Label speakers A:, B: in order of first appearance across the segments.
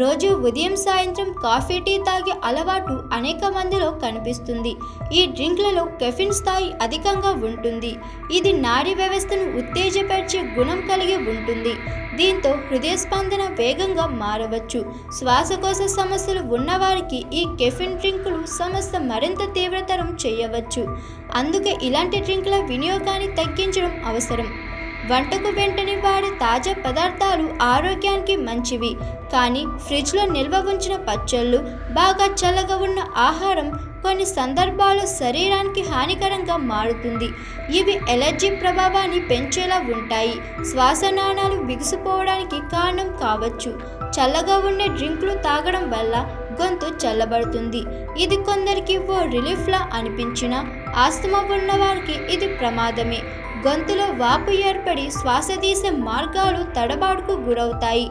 A: రోజు ఉదయం సాయంత్రం కాఫీ టీ తాగే అలవాటు అనేక మందిలో కనిపిస్తుంది. ఈ డ్రింక్లలో కెఫిన్ స్థాయి అధికంగా ఉంటుంది. ఇది నాడీ వ్యవస్థను ఉత్తేజపరిచే గుణం కలిగి ఉంటుంది. దీంతో హృదయ స్పందన వేగంగా మారవచ్చు. శ్వాసకోశ సమస్యలు ఉన్నవారికి ఈ కెఫిన్ డ్రింకులు సమస్య మరింత తీవ్రతరం చేయవచ్చు. అందుకే ఇలాంటి డ్రింకుల వినియోగాన్ని తగ్గించడం అవసరం. వంటకు వెంటనే వాడే తాజా పదార్థాలు ఆరోగ్యానికి మంచివి. కానీ ఫ్రిడ్జ్లో నిల్వ ఉంచిన పచ్చళ్ళు బాగా చల్లగా ఉన్న ఆహారం కొన్ని సందర్భాల్లో శరీరానికి హానికరంగా మారుతుంది. ఇవి ఎలర్జీ ప్రభావాన్ని పెంచేలా ఉంటాయి. శ్వాసనాళాలు బిగుసిపోవడానికి కారణం కావచ్చు. చల్లగా ఉండే డ్రింకులు తాగడం వల్ల గొంతు చల్లబడుతుంది. ఇది కొందరికి ఓ రిలీఫ్లా అనిపించినా ఆస్తమా ఉన్నవారికి ఇది ప్రమాదమే. గొంతులో వాపు ఏర్పడి శ్వాస తీసే మార్గాలు తడబాటుకు గురవుతాయి.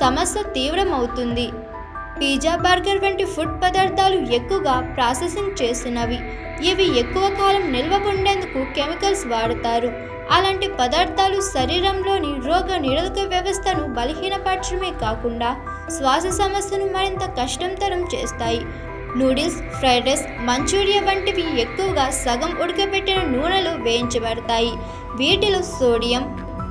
A: సమస్య తీవ్రమవుతుంది. పిజ్జా బర్గర్ వంటి ఫుడ్ పదార్థాలు ఎక్కువగా ప్రాసెసింగ్ చేసినవి. ఇవి ఎక్కువ కాలం నిల్వ ఉండేందుకు కెమికల్స్ వాడతారు. అలాంటి పదార్థాలు శరీరంలోని రోగ నిరోధక వ్యవస్థను బలహీనపరచడమే కాకుండా శ్వాస సమస్యను మరింత కష్టంతరం చేస్తాయి. నూడిల్స్ ఫ్రైడ్ రైస్ మంచూరియా వంటివి ఎక్కువగా సగం ఉడకబెట్టిన నూనెలో వేయించబడతాయి. వీటిలో సోడియం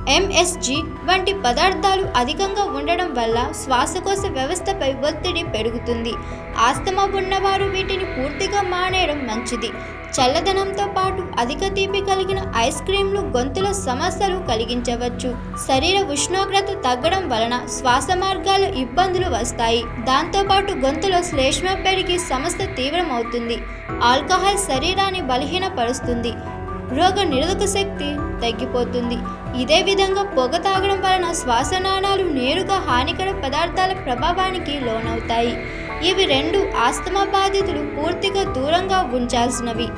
A: ఎంఎస్జి వంటి పదార్థాలు అధికంగా ఉండడం వల్ల శ్వాసకోశ వ్యవస్థపై ఒత్తిడి పెరుగుతుంది. ఆస్తమా ఉన్నవారు వీటిని పూర్తిగా మానేయడం మంచిది. చల్లదనంతో పాటు అధిక తీపి కలిగిన ఐస్ క్రీంలు గొంతులో సమస్యలు కలిగించవచ్చు. శరీర ఉష్ణోగ్రత తగ్గడం వలన శ్వాస మార్గాల ఇబ్బందులు వస్తాయి. దాంతోపాటు గొంతులో శ్లేష్మ పెరిగి సమస్య తీవ్రమవుతుంది. ఆల్కహాల్ శరీరాన్ని బలహీనపరుస్తుంది. రోగ నిరోధక శక్తి తగ్గిపోతుంది. ఇదే విధంగా పొగ తాగడం వలన శ్వాసనాళాలు నేరుగా హానికర పదార్థాల ప్రభావానికి లోనవుతాయి. ఇవి రెండు ఆస్తమా బాధితులు పూర్తిగా దూరంగా ఉంచాల్సినవి.